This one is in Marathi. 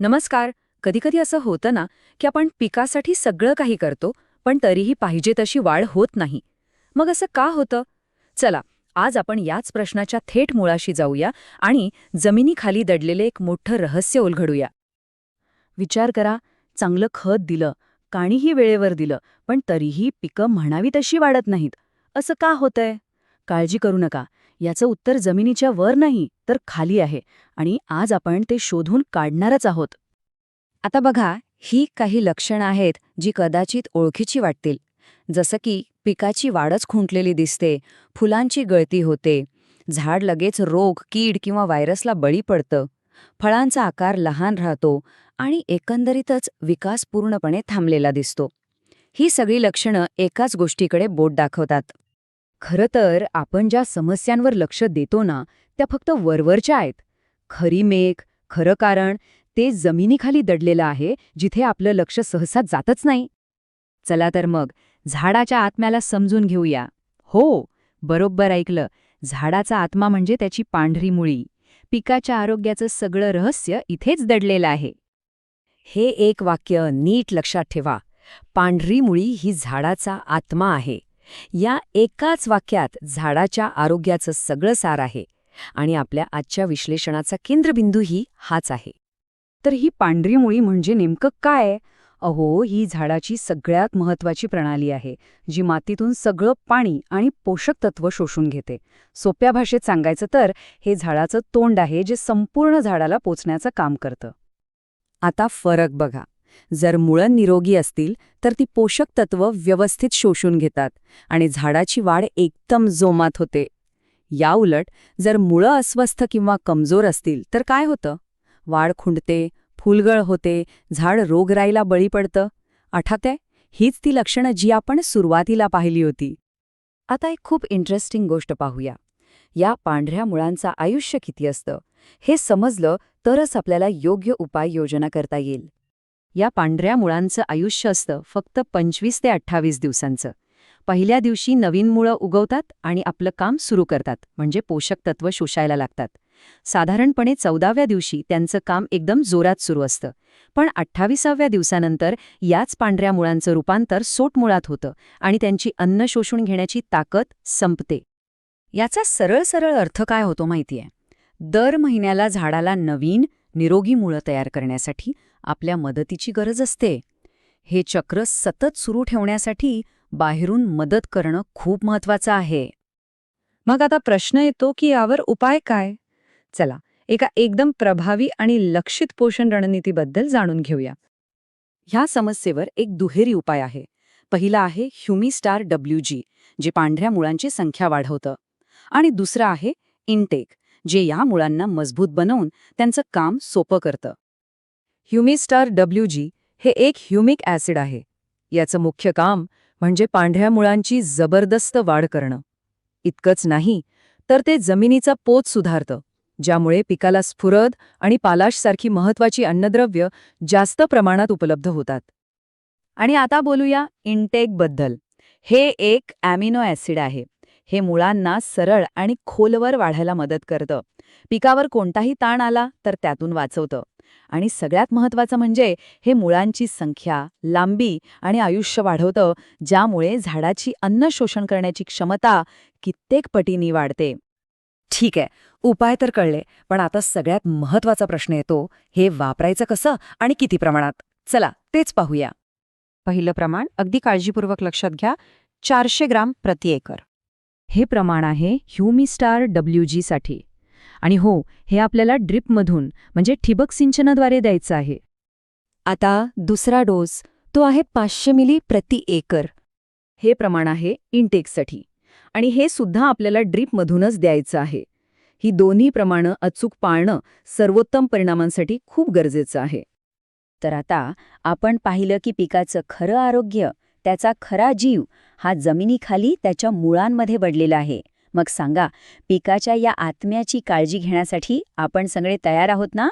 नमस्कार. कधीकधी असं होतं ना की आपण पिकासाठी सगळं काही करतो पण तरीही पाहिजे तशी वाढ होत नाही. मग असं का होतं? चला आज आपण याच प्रश्नाच्या थेट मुळाशी जाऊया आणि जमिनीखाली दडलेले एक मोठं रहस्य उलघडूया विचार करा चांगलं खत दिलं काणीही वेळेवर दिलं पण तरीही पिकं म्हणावी तशी वाढत नाहीत. असं का होतंय? काळजी करू नका. याचं उत्तर जमिनीच्या वर नाही तर खाली आहे आणि आज आपण ते शोधून काढणारच आहोत. आता बघा ही काही लक्षणं आहेत जी कदाचित ओळखीची वाटतील. जसं की पिकाची वाढच खुंटलेली दिसते फुलांची गळती होते झाड लगेच रोग कीड किंवा व्हायरसला बळी पडतं फळांचा आकार लहान राहतो आणि एकंदरीतच विकास पूर्णपणे थांबलेला दिसतो. ही सगळी लक्षणं एकाच गोष्टीकडे बोट दाखवतात. खरं तर आपण ज्या समस्यांवर लक्ष देतो ना त्या फक्त वरवरच्या आहेत. खरी मेघ खरं कारण ते जमिनीखाली दडलेलं आहे जिथे आपलं लक्ष सहसा जातच नाही. चला तर मग झाडाच्या आत्म्याला समजून घेऊया. हो बरोबर ऐकलं. झाडाचा आत्मा म्हणजे त्याची पांढरी मुळी. पिकाच्या आरोग्याचं सगळं रहस्य इथेच दडलेलं आहे. हे एक वाक्य नीट लक्षात ठेवा. पांढरी मुळी ही झाडाचा आत्मा आहे. या एकाच वाक्यात झाडाच्या आरोग्याचं सगळं सार आहे आणि आपल्या आजच्या विश्लेषणाचा केंद्रबिंदूही हाच आहे. तर ही पांढरी मुळी म्हणजे नेमकं काय? अहो ही झाडाची सगळ्यात महत्वाची प्रणाली आहे जी मातीतून सगळं पाणी आणि पोषक तत्व शोषून घेते. सोप्या भाषेत सांगायचं तर हे झाडाचं तोंड आहे जे संपूर्ण झाडाला पोचण्याचं काम करतं. आता फरक बघा. जर मुळं निरोगी असतील तर ती पोषक तत्व व्यवस्थित शोषून घेतात आणि झाडाची वाढ एकदम जोमात होते. याउलट जर मुळं अस्वस्थ किंवा कमजोर असतील तर काय होतं? वाढ खुंडते फुलगळ होते झाड रोगराईला बळी पडतं. आठाते हीच ती लक्षणं जी आपण सुरुवातीला पाहिली होती. आता एक खूप इंटरेस्टिंग गोष्ट पाहूया. या पांढऱ्या मुळांचं आयुष्य किती असतं? हे समजलं तरच आपल्याला योग्य उपाय योजना करता येईल. या पांढऱ्या मुळांचं आयुष्य असतं फक्त पंचवीस ते अठ्ठावीस दिवसांचं. पहिल्या दिवशी नवीन मुळं उगवतात आणि आपलं काम सुरू करतात म्हणजे पोषक तत्व शोषायला लागतात. साधारणपणे चौदाव्या दिवशी त्यांचं काम एकदम जोरात सुरू असतं. पण अठ्ठावीसाव्या दिवसानंतर याच पांढऱ्या मुळांचं रूपांतर सोटमुळात होतं आणि त्यांची अन्न शोषून घेण्याची ताकद संपते. याचा सरळ सरळ अर्थ काय होतो माहितीये? दर महिन्याला झाडाला नवीन निरोगी मुळं तयार करण्यासाठी आपल्या मदतीची गरज असते. हे चक्र सतत सुरू ठेवण्यासाठी बाहेरून मदत करणं खूप महत्वाचं आहे. मग आता प्रश्न येतो की यावर उपाय काय? चला एका एकदम प्रभावी आणि लक्षित पोषण रणनीतीबद्दल जाणून घेऊया. ह्या समस्येवर एक दुहेरी उपाय आहे. पहिला आहे ह्युमिस्टार डब्ल्यू जी जे पांढऱ्या मुळांची संख्या वाढवतं. आणि दुसरं आहे इनटेक जे या मुळांना मजबूत बनवून त्यांचं काम सोपं करतं. ह्युमिस्टार डब्ल्यू जी हे एक ह्युमिक ॲसिड आहे. याचं मुख्य काम म्हणजे पांढऱ्या मुळांची जबरदस्त वाढ करणं. इतकंच नाही तर ते जमिनीचा पोत सुधारतं ज्यामुळे पिकाला स्फुरद आणि पालाशसारखी महत्वाची अन्नद्रव्य जास्त प्रमाणात उपलब्ध होतात. आणि आता बोलूया इंटेकबद्दल हे एक ॲमिनो ॲसिड आहे. हे मुळांना सरळ आणि खोलवर वाढायला मदत करतं. पिकावर कोणताही ताण आला तर त्यातून वाचवतं. आणि सगळ्यात महत्वाचं म्हणजे हे मुळांची संख्या लांबी आणि आयुष्य वाढवतं ज्यामुळे झाडाची अन्न शोषण करण्याची क्षमता कित्येक पटीनी वाढते. ठीक आहे उपाय तर कळले पण आता सगळ्यात महत्त्वाचा प्रश्न येतो हे वापरायचं कसं आणि किती प्रमाणात? चला तेच पाहूया. पहिलं प्रमाण अगदी काळजीपूर्वक लक्षात घ्या चारशे ग्राम प्रति एकर. हे प्रमाण आहे ह्युमिस्टार डब्ल्यू जीसाठी आणि हो हे आपल्याला ड्रिपमधून म्हणजे ठिबक सिंचनाद्वारे द्यायचं आहे. आता दुसरा डोस तो आहे पाचशे मिली प्रति एकर. हे प्रमाण आहे इनटेकसाठी. आणि हे सुद्धा आपल्याला ड्रीपमधूनच द्यायचं आहे. ही दोन्ही प्रमाणं अचूक पाळणं सर्वोत्तम परिणामांसाठी खूप गरजेचं आहे. तर आता आपण पाहिलं की पिकाचं खरं आरोग्य त्याचा खरा जीव हा जमिनीखाली त्याच्या मुळांमध्ये बडलेला आहे. मग सांगा पिकाच्या या आत्म्याची काळजी घेण्यासाठी आपण सगळे तयार आहोत ना?